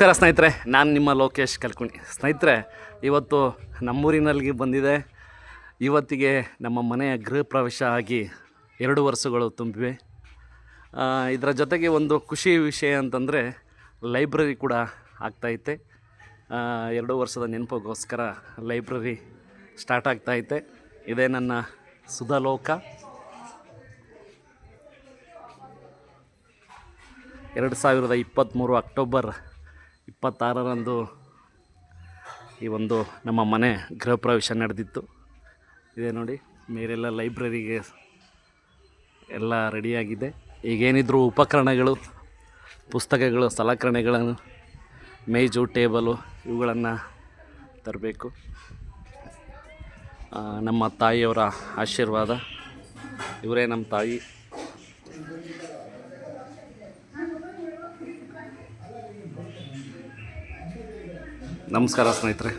ನಮಸ್ಕಾರ ಸ್ನೇಹಿತರೆ, ನಾನು ನಿಮ್ಮ ಲೋಕೇಶ್ ಕಲ್ಕುಣಿ. ಸ್ನೇಹಿತರೆ, ಇವತ್ತು ನಮ್ಮೂರಿನಲ್ಲಿ ಬಂದಿದೆ. ಇವತ್ತಿಗೆ ನಮ್ಮ ಮನೆಯ ಗೃಹ ಪ್ರವೇಶ ಆಗಿ ಎರಡು ವರ್ಷಗಳು ತುಂಬಿವೆ. ಇದರ ಜೊತೆಗೆ ಒಂದು ಖುಷಿ ವಿಷಯ ಅಂತಂದರೆ, ಲೈಬ್ರರಿ ಕೂಡ ಆಗ್ತಾಯಿತ್ತೆ ಎರಡು ವರ್ಷದ ನೆನಪಿಗೋಸ್ಕರ ಲೈಬ್ರರಿ ಸ್ಟಾರ್ಟ್ ಆಗ್ತಾಯಿತ್ತೆ ಇದೇ ನನ್ನ ಸುಧಾಲೋಕ. ಎರಡು ಸಾವಿರದ ಇಪ್ಪತ್ತ್ಮೂರು ಅಕ್ಟೋಬರ್ ಇಪ್ಪತ್ತಾರರಂದು ಈ ಒಂದು ನಮ್ಮ ಮನೆ ಗೃಹ ಪ್ರವೇಶ ನಡೆದಿತ್ತು. ಇದೆ ನೋಡಿ, ಮೇಲೆಲ್ಲ ಲೈಬ್ರರಿಗೆ ಎಲ್ಲ ರೆಡಿಯಾಗಿದೆ. ಈಗೇನಿದ್ರು ಉಪಕರಣಗಳು, ಪುಸ್ತಕಗಳು, ಸಲಕರಣೆಗಳನ್ನು, ಮೇಜು, ಟೇಬಲು ಇವುಗಳನ್ನು ತರಬೇಕು. ನಮ್ಮ ತಾಯಿಯವರ ಆಶೀರ್ವಾದ. ಇವರೇ ನಮ್ಮ ತಾಯಿ. ನಮಸ್ಕಾರ ಸ್ನೇಹಿತರೆ.